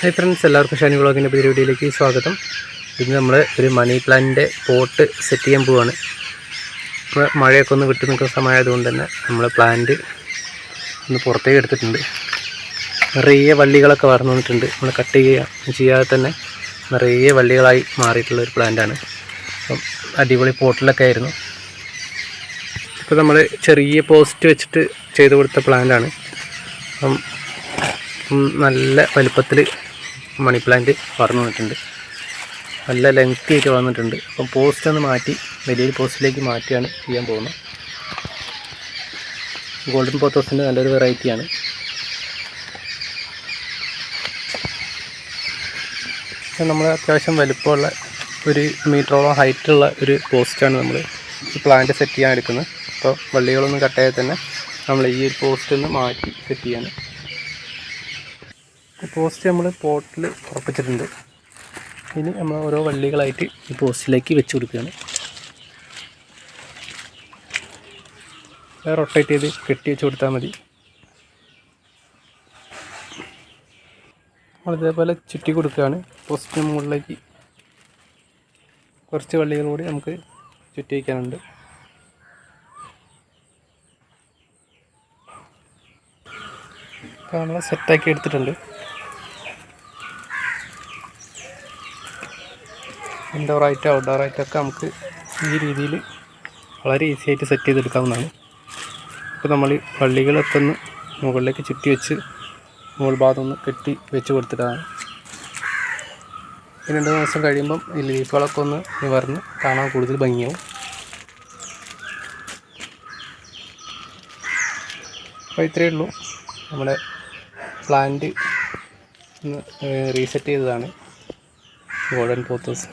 Hi friends എല്ലാവർക്കും ഷാനി വ്ളോഗിന്റെ പുതിയ വീഡിയോയിലേക്ക് സ്വാഗതം. ഇന്ന് നമ്മൾ ഒരു മണി പ്ലാന്റിന്റെ പോട്ട് സെറ്റ് ചെയ്യാൻ പോവാണ്. മഴയൊക്കെ ഒന്ന് വിട്ടു നിൽക്കുന്ന സമയമായതുകൊണ്ട് തന്നെ നമ്മൾ പ്ലാന്റ് ഒന്ന് പുറത്തേക്ക് എടുത്തിട്ടുണ്ട്. നിറയെ വള്ളികളൊക്കെ വളർന്നു വന്നിട്ടുണ്ട്. നമ്മൾ കട്ട് ചെയ്യുക ചെയ്യാതെ തന്നെ നിറയെ വള്ളികളായി മാറിയിട്ടുള്ള ഒരു പ്ലാന്റാണ്. അപ്പം അടിപൊളി പോട്ടിലൊക്കെ ആയിരുന്നു. ഇപ്പോൾ നമ്മൾ ചെറിയ പോസ്റ്റ് വെച്ചിട്ട് ചെയ്ത് കൊടുത്ത പ്ലാന്റാണ്. അപ്പം നല്ല വലുപ്പത്തിൽ മണി പ്ലാന്റ് വളർന്നു വന്നിട്ടുണ്ട്. നല്ല ലെങ്ത്തി ആയിട്ട് വളർന്നിട്ടുണ്ട് അപ്പം പോസ്റ്റ് ഒന്ന് മാറ്റി വലിയൊരു പോസ്റ്റിലേക്ക് മാറ്റിയാണ് ചെയ്യാൻ പോകുന്നത്. ഗോൾഡൻ പോത്തോസിന്റെ നല്ലൊരു വെറൈറ്റിയാണ് നമ്മൾ അത്യാവശ്യം വലുപ്പമുള്ള ഒരു മീറ്ററോളം ഹൈറ്റുള്ള ഒരു പോസ്റ്റാണ് നമ്മൾ ഈ പ്ലാന്റ് സെറ്റ് ചെയ്യാൻ എടുക്കുന്നത്. അപ്പോൾ വള്ളികളൊന്നും കട്ടായാൽ തന്നെ നമ്മൾ ഈ ഒരു പോസ്റ്റ് ഒന്ന് മാറ്റി സെറ്റ് ചെയ്യാണ്. പോസ്റ്റ് നമ്മൾ പോട്ടിൽ ഉറപ്പിച്ചിട്ടുണ്ട്. ഇനി നമ്മൾ ഓരോ വള്ളികളായിട്ട് ഈ പോസ്റ്റിലേക്ക് വെച്ച് കൊടുക്കുകയാണ്. റൊട്ടേറ്റ് ചെയ്ത് കെട്ടി വെച്ച് കൊടുത്താൽ മതി. നമ്മൾ ഇതേപോലെ ചുറ്റി കൊടുക്കുകയാണ്. പോസ്റ്റിന് മുകളിലേക്ക് കുറച്ച് വള്ളികൾ കൂടി നമുക്ക് ചുറ്റി വയ്ക്കാനുണ്ട്. നമ്മൾ സെറ്റാക്കി എടുത്തിട്ടുണ്ട്. ഔട്ട്ഡോർ ആയിട്ടൊക്കെ നമുക്ക് ഈ രീതിയിൽ വളരെ ഈസി ആയിട്ട് സെറ്റ് ചെയ്തെടുക്കാവുന്നതാണ്. ഇപ്പോൾ നമ്മൾ പള്ളികളൊക്കെ ഒന്ന് മുകളിലേക്ക് ചുറ്റി വെച്ച് മുകൾ ഭാഗം ഒന്ന് കെട്ടി വെച്ച് കൊടുത്തിട്ടാണ് രണ്ട് ദിവസം കഴിയുമ്പം ഈ ലീഫുകളൊക്കെ ഒന്ന് നിവർന്ന് കാണാൻ കൂടുതൽ ഭംഗിയാവും. അപ്പോൾ ഇത്രയേ ഉള്ളൂ. നമ്മുടെ പ്ലാന്റ് ഒന്ന് റീസെറ്റ് ചെയ്തതാണ്. ഗോൾഡൻ പോത്തോസ്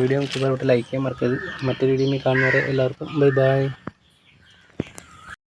വീഡിയോ നമുക്ക് ലൈക്ക് ചെയ്യാൻ മറക്കരുത്. മറ്റൊരു വീഡിയോ കാണുന്നവരെ എല്ലാവർക്കും ബൈ ബൈ